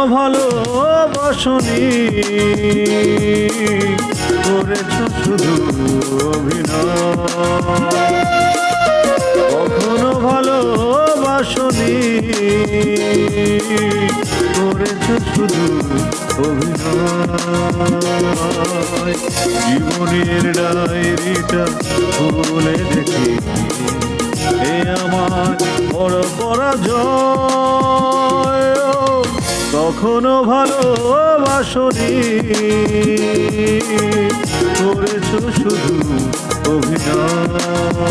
কখনো ভালোবাসনি করেছ শুধু অভিনয়। কখনো ভালোবাসনি করেছ শুধু অভিনয়। জীবনের ডায়েরিটা খুলে দেখি। এ আমার বড় পরাজয়। কখনো ভালোবাসনি করেছ শুধু অভিনয়।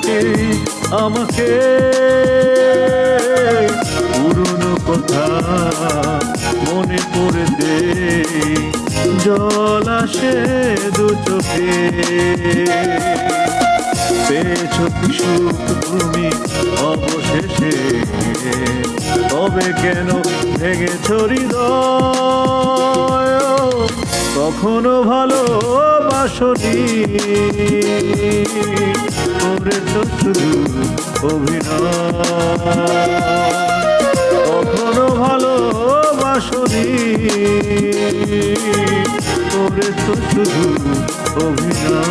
ডাকে আমাকে পুরনো কথা মনে পড়ে দে। জল আসে দু চোখে। পেয়েছ কি সুখ তুমি অবশেষে? তবে কেন ভেঙেছ হৃদয়? কখনো ভালোবাসনি তো শুধু অভিনয়। কখনো ভালোবাসনি। তো শুধু অভিনয়।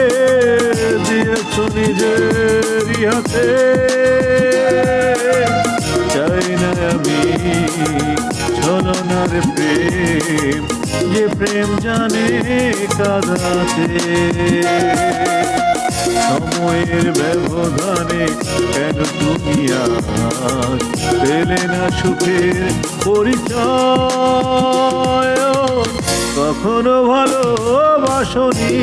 দিয়েছ নিজের হাতে চাই না আমি ছলনার প্রেম, যে প্রেম জানে কাদাতে। সময়ের ব্যবধানে কেন তুমি আজ পেলে না সুখের পরিচয়? কখনো ভালোবাসনি।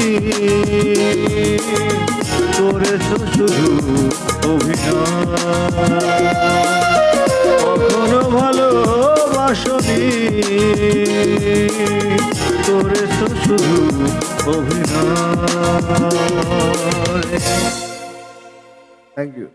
করেছ শুধু অভিনয়। কখনো ভালোবাসনি। করেছ শুধু অভিনয়। Thank you